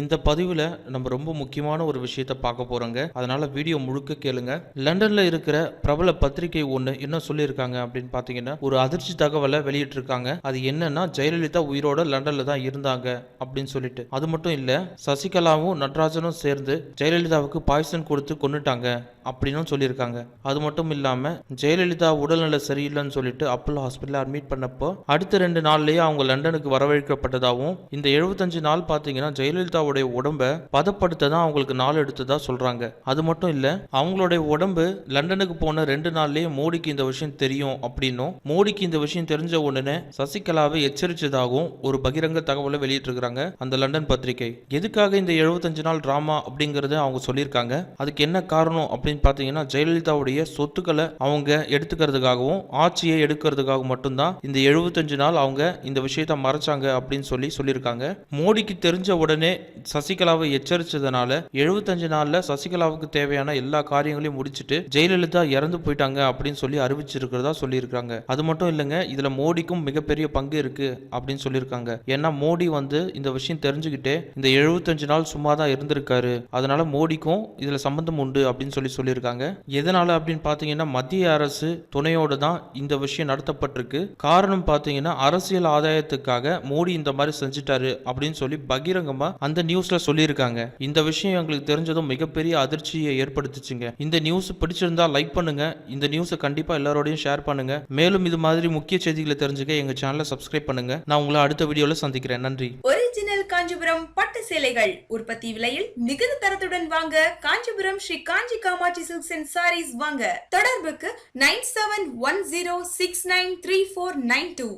இந்த பதிவில் நம்ம ரொம்ப முக்கியமான ஒரு விஷயத்த பார்க்க போகிறோங்க அதனால் வீடியோ முழுக்க கேளுங்க. லண்டனில் இருக்கிற பிரபல பத்திரிகை ஒன்று என்ன சொல்லியிருக்காங்க அப்படின்னு பார்த்தீங்கன்னா ஒரு அதிர்ச்சி தகவலை வெளியிட்டிருக்காங்க. அது என்னன்னா ஜெயலலிதா உயிரோட லண்டனில் தான் இருந்தாங்க அப்படின்னு சொல்லிட்டு. அது மட்டும் இல்லை சசிகலாவும் நடராஜனும் சேர்ந்து ஜெயலலிதாவுக்கு பாய்சன் கொடுத்து கொண்டுட்டாங்க அப்படின்னும் சொல்லியிருக்காங்க. அது மட்டும் இல்லாமல் ஜெயலலிதா உடல்நிலை சரியில்லைன்னு சொல்லிட்டு அப்போலோ ஹாஸ்பிட்டலில் அட்மிட் பண்ணப்போ அடுத்த ரெண்டு நாள்லயே அவங்க லண்டனுக்கு வரவழைக்கப்பட்டதாகவும் இந்த எழுபத்தஞ்சு நாள் பார்த்தீங்கன்னா ஜெயலலிதாவுடைய உடம்பை பதப்படுத்த தான் அவங்களுக்கு நாள் எடுத்ததா சொல்றாங்க. அது மட்டும் இல்ல அவங்களுடைய உடம்பு லண்டனுக்கு போன ரெண்டு நாள்லயே மோடிக்கு இந்த விஷயம் தெரியும் அப்படின்னும் மோடிக்கு இந்த விஷயம் தெரிஞ்ச உடனே சசிகலாவை எச்சரிச்சதாகவும் ஒரு பகிரங்க தகவலை வெளியிட்டிருக்கிறாங்க அந்த லண்டன் பத்திரிகை. எதுக்காக இந்த எழுபத்தஞ்சு நாள் டிராமா அப்படிங்கறத அவங்க சொல்லியிருக்காங்க. அதுக்கு என்ன காரணம் அப்படின்னு பார்த்தீங்கன்னா ஜெயலலிதாவுடைய சொத்துக்களை அவங்க எடுத்துக்கிறதுக்காகவும் ஆட்சியை எடுக்கிறதுக்காக மட்டும்தான் இந்த எழுபத்தஞ்சு நாள் அவங்க இந்த விஷயத்த மறைச்சாங்க அப்படின்னு சொல்லி சொல்லியிருக்காங்க. மோடிக்கு தெரிஞ்ச உடனே சசிகலாவை எச்சரித்ததுனால எழுபத்தஞ்சு நாளில் சசிகலாவுக்கு தேவையான எல்லா காரியங்களையும் முடிச்சிட்டு ஜெயலலிதா இறந்து போயிட்டாங்க அப்படின்னு சொல்லி அறிவிச்சிருக்கிறதா சொல்லியிருக்காங்க. அது மட்டும் இல்லைங்க இதில் மோடிக்கும் மிகப்பெரிய பங்கு இருக்கு அப்படின்னு சொல்லியிருக்காங்க. ஏன்னா மோடி வந்து இந்த விஷயம் தெரிஞ்சுக்கிட்டே இந்த எழுபத்தஞ்சு நாள் சும்மா தான் இருந்திருக்காரு. அதனால மோடிக்கும் இதில் சம்பந்தம் உண்டு அப்படின்னு சொல்லி சொல்லியிருக்காங்க. எதனால அப்படின்னு பார்த்தீங்கன்னா மத்திய அரசு துணையோடு தான் இந்த விஷயம் நடத்தப்பட்டிருக்கு. காரணம் பார்த்தீங்கன்னா அரசியல் ஆதாயத்துக்காக மோடி இந்த மாதிரி செஞ்சுட்டாரு அப்படின்னு சொல்லி பகிரங்கமா அந்த நியூஸ்ல சொல்லியிருக்காங்க. இந்த விஷயம் எங்களுக்கு தெரிஞ்சதும் மிகப்பெரிய அதிர்ச்சியை ஏற்படுத்துச்சுங்க. இந்த நியூஸ் பிடிச்சிருந்தா லைக் பண்ணுங்க. இந்த நியூஸை கண்டிப்பா எல்லாரோடையும் ஷேர் பண்ணுங்க. மேலும் இது மாதிரி முக்கிய செய்திகளை தெரிஞ்சுக்க எங்க சேனலை சப்ஸ்கிரைப் பண்ணுங்க. நான் உங்களை அடுத்த வீடியோல சந்திக்கிறேன். நன்றி. காஞ்சிபுரம் பட்டு சேலைகள். உற்பத்தி விலையில் மிகுந்த தரத்துடன் வாங்க Kanchipuram Sri Kanchi Kamakshi silks and sarees வாங்க. தொடர்புக்கு nine seven one zero six nine three four nine two.